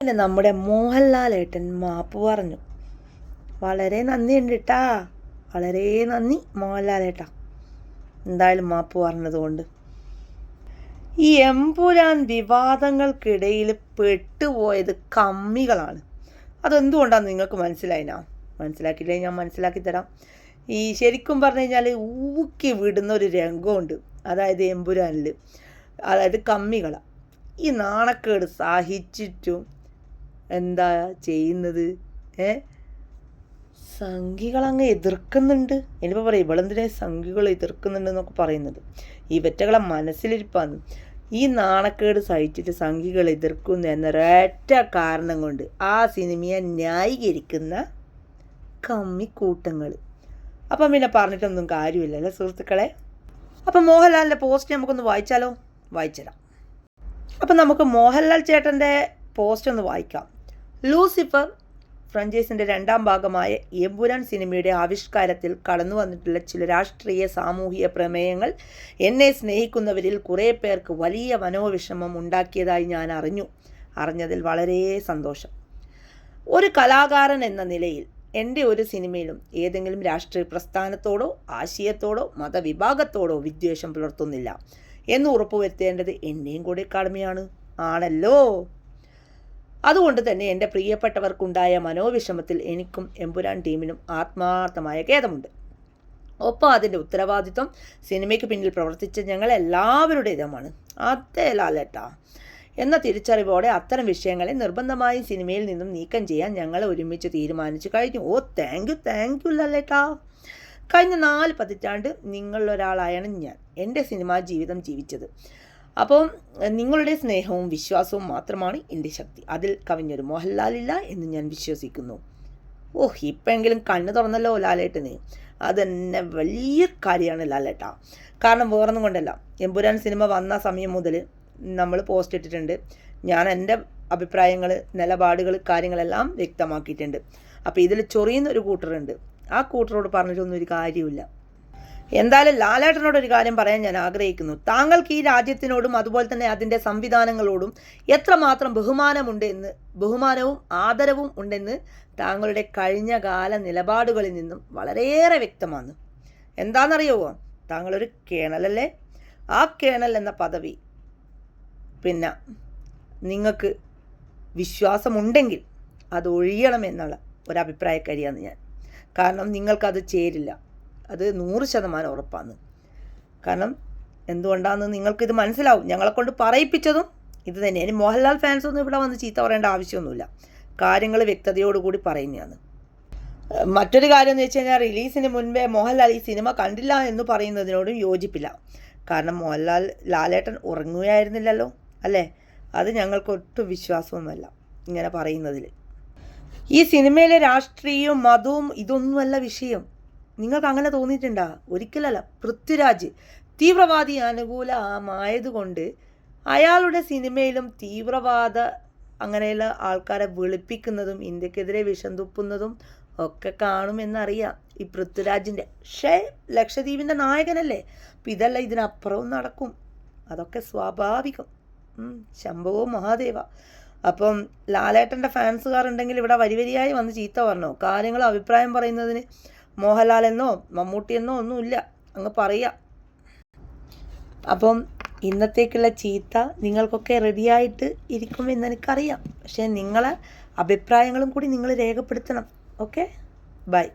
പിന്നെ നമ്മുടെ മോഹൻലാൽ മോഹൻലാലേട്ടൻ മാപ്പ് പറഞ്ഞു. വളരെ നന്ദിയുണ്ട് കേട്ടാ വളരെ നന്ദി മോഹൻലാലേട്ടാ എന്തായാലും മാപ്പ് പറഞ്ഞതുകൊണ്ട്. ഈ എമ്പുരാൻ വിവാദങ്ങൾക്കിടയിൽ പെട്ടുപോയത് കമ്മികളാണ്. അതെന്തുകൊണ്ടാണ് നിങ്ങൾക്ക് മനസ്സിലായിനാ? മനസ്സിലാക്കിയില്ലേ ഞാൻ മനസ്സിലാക്കി തരാം. ഈ ശരിക്കും പറഞ്ഞു കഴിഞ്ഞാൽ ഊക്കി വിടുന്ന ഒരു രംഗമുണ്ട്. അതായത് എമ്പുരാനിൽ അതായത് കമ്മികള. ഈ നാണക്കേട് സഹിച്ചിട്ടും എന്താ ചെയ്യുന്നത്? ഏ? സംഘികളങ്ങ് എതിർക്കുന്നുണ്ട്. ഇനിയിപ്പോൾ പറയും ഇവളെന്തിനെ സംഘികൾ എതിർക്കുന്നുണ്ട് എന്നൊക്കെ പറയുന്നത്? ഈ വെറ്റകളെ മനസ്സിലിരിപ്പാന്ന് ഈ നാണക്കേട് സഹിച്ചിട്ട് സംഘികൾ എതിർക്കുന്നു എന്നൊരൊറ്റ കാരണം കൊണ്ട് ആ സിനിമയെ ന്യായീകരിക്കുന്ന കമ്മിക്കൂട്ടങ്ങൾ. അപ്പം പിന്നെ പറഞ്ഞിട്ടൊന്നും കാര്യമില്ല അല്ലേ സുഹൃത്തുക്കളെ? അപ്പം മോഹൻലാലിന്റെ പോസ്റ്റ് നമുക്കൊന്ന് വായിച്ചാലോ? വായിച്ചുതരാം അപ്പം നമുക്ക് മോഹൻലാൽ ചേട്ടന്റെ പോസ്റ്റ് ഒന്ന് വായിക്കാം. ലൂസിഫർ ഫ്രഞ്ചൈസിന്റെ രണ്ടാം ഭാഗമായ എമ്പുരാൻ സിനിമയുടെ ആവിഷ്കാരത്തിൽ കടന്നു വന്നിട്ടുള്ള ചില രാഷ്ട്രീയ സാമൂഹിക പ്രമേയങ്ങൾ എന്നെ സ്നേഹിക്കുന്നവരിൽ കുറേ പേർക്ക് വലിയ മനോവിഷമം ഉണ്ടാക്കിയതായി ഞാൻ അറിഞ്ഞു. അറിഞ്ഞതിൽ വളരെ സന്തോഷം. ഒരു കലാകാരൻ എന്ന നിലയിൽ എന്റെ ഒരു സിനിമയിലും ഏതെങ്കിലും രാഷ്ട്രീയ പ്രസ്ഥാനത്തോടോ ആശയത്തോടോ മതവിഭാഗത്തോടോ വിദ്വേഷം പുലർത്തുന്നില്ല. എന്ന് ഉറപ്പുവരുത്തേണ്ടത് എന്റെയും കൂടി കടമയാണ് ആണല്ലോ? അതുകൊണ്ട് തന്നെ എന്റെ പ്രിയപ്പെട്ടവർക്കുണ്ടായ മനോവിഷമത്തിൽ എനിക്കും എമ്പുരാൻ ടീമിനും ആത്മാർത്ഥമായ ഖേദമുണ്ട്. ഒപ്പം അതിന്റെ ഉത്തരവാദിത്വം സിനിമയ്ക്ക് പിന്നിൽ പ്രവർത്തിച്ച ഞങ്ങൾ എല്ലാവരുടേതുമാണ് അതേ എന്ന തിരിച്ചറിവോടെ അത്തരം വിഷയങ്ങളെ നിർബന്ധമായും സിനിമയിൽ നിന്നും നീക്കം ചെയ്യാൻ ഞങ്ങൾ ഒരുമിച്ച് തീരുമാനിച്ചു കഴിഞ്ഞു. Oh thank you thank you ലാലേട്ടാ. കഴിഞ്ഞ നാല് പതിറ്റാണ്ട് നിങ്ങളിലൊരാളായാണ് ഞാൻ. എന്റെ സിനിമാ ജീവിതം ജീവിച്ചത്. അപ്പം നിങ്ങളുടെ സ്നേഹവും വിശ്വാസവും മാത്രമാണ് എന്റെ ശക്തി. അതിൽ കവിഞ്ഞൊരു മോഹൻലാലില്ല എന്ന് ഞാൻ വിശ്വസിക്കുന്നു. ഓഹ് ഇപ്പോഴെങ്കിലും കണ്ണ് തുറന്നല്ലോ ലാലേട്ടന്. അതെന്നെ വലിയ കാര്യമാണ് ലാലേട്ട. കാരണം വേറൊന്നും കൊണ്ടല്ല. എമ്പുരാൻ സിനിമ വന്ന സമയം മുതൽ നമ്മൾ പോസ്റ്റ് ഇട്ടിട്ടുണ്ട്. ഞാൻ എന്റെ അഭിപ്രായങ്ങൾ നിലപാടുകൾ കാര്യങ്ങളെല്ലാം വ്യക്തമാക്കിയിട്ടുണ്ട്. അപ്പോൾ ഇതിൽ ചൊറിയുന്ന ഒരു കൂട്ടറുണ്ട്. ആ കൂട്ടറോട് പറഞ്ഞിട്ടൊന്നും ഒരു കാര്യമില്ല എന്തായാലും ലാലേട്ടനോട് ഒരു കാര്യം പറയാൻ ഞാൻ ആഗ്രഹിക്കുന്നു. താങ്കൾക്ക് ഈ രാജ്യത്തിനോടും അതുപോലെ തന്നെ അതിന്റെ സംവിധാനങ്ങളോടും എത്രമാത്രം ബഹുമാനമുണ്ട് എന്ന് ബഹുമാനവും ആദരവും ഉണ്ടെന്ന് താങ്കളുടെ കഴിഞ്ഞ കാല നിലപാടുകളിൽ നിന്നും വളരെയേറെ വ്യക്തമാണ്. എന്താണെന്നറിയുമോ താങ്കളൊരു കേണലല്ലേ? ആ കേണൽ എന്ന പദവി പിന്നെ നിങ്ങൾക്ക് വിശ്വാസമുണ്ടെങ്കിൽ അത് ഒഴിയണമെന്നുള്ള ഒരഭിപ്രായക്കാരിയാണ് ഞാൻ. കാരണം നിങ്ങൾക്കത് ചേരില്ല. അത് നൂറ് ശതമാനം ഉറപ്പാണ്. കാരണം എന്തുകൊണ്ടാണെന്ന് നിങ്ങൾക്കിത് മനസ്സിലാവും. ഞങ്ങളെ കൊണ്ട് പറയിപ്പിച്ചതും ഇത് തന്നെ. ഇനി മോഹൻലാൽ ഫാൻസ് ഒന്നും ഇവിടെ വന്ന് ചീത്ത പറയേണ്ട ആവശ്യമൊന്നുമില്ല. കാര്യങ്ങൾ വ്യക്തതയോടുകൂടി പറയുന്നതാണ്. മറ്റൊരു കാര്യം എന്ന് വെച്ച് കഴിഞ്ഞാൽ റിലീസിന് മുൻപേ മോഹൻലാൽ ഈ സിനിമ കണ്ടില്ല എന്ന് പറയുന്നതിനോടും യോജിപ്പില്ല. കാരണം മോഹൻലാൽ ലാലേട്ടൻ ഉറങ്ങുകയായിരുന്നില്ലല്ലോ അല്ലേ? അത് ഞങ്ങൾക്ക് ഒട്ടും വിശ്വാസമൊന്നുമല്ല ഇങ്ങനെ പറയുന്നതിൽ. ഈ സിനിമയിലെ രാഷ്ട്രീയവും മതവും ഇതൊന്നുമല്ല വിഷയം. നിങ്ങൾക്ക് അങ്ങനെ തോന്നിയിട്ടുണ്ടാ? ഒരിക്കലല്ല. പൃഥ്വിരാജ് തീവ്രവാദി അനുകൂലമായതുകൊണ്ട് അയാളുടെ സിനിമയിലും തീവ്രവാദ അങ്ങനെയുള്ള ആൾക്കാരെ വെളുപ്പിക്കുന്നതും ഇന്ത്യക്കെതിരെ വിഷം തുപ്പുന്നതും ഒക്കെ കാണുമെന്നറിയാം ഈ പൃഥ്വിരാജിന്റെ. ഷേ ലക്ഷദ്വീപിന്റെ നായകനല്ലേ? അപ്പം ഇതല്ല ഇതിനപ്പുറവും നടക്കും. അതൊക്കെ സ്വാഭാവികം. ശംഭവോ മഹാദേവ. അപ്പം ലാലേട്ടന്റെ ഫാൻസുകാർ ഉണ്ടെങ്കിൽ ഇവിടെ വരിവരിയായി വന്ന് ചീത്ത പറഞ്ഞോ? കാര്യങ്ങൾ അഭിപ്രായം പറയുന്നതിന് മോഹൻലാലെന്നോ മമ്മൂട്ടിയെന്നോ ഒന്നുമില്ല. അങ്ങ് പറയാ. അപ്പം ഇന്നത്തേക്കുള്ള ചീത്ത നിങ്ങൾക്കൊക്കെ റെഡിയായിട്ട് ഇരിക്കുമെന്ന് എനിക്കറിയാം. പക്ഷേ നിങ്ങളെ അഭിപ്രായങ്ങളും കൂടി നിങ്ങൾ രേഖപ്പെടുത്തണം. Okay bye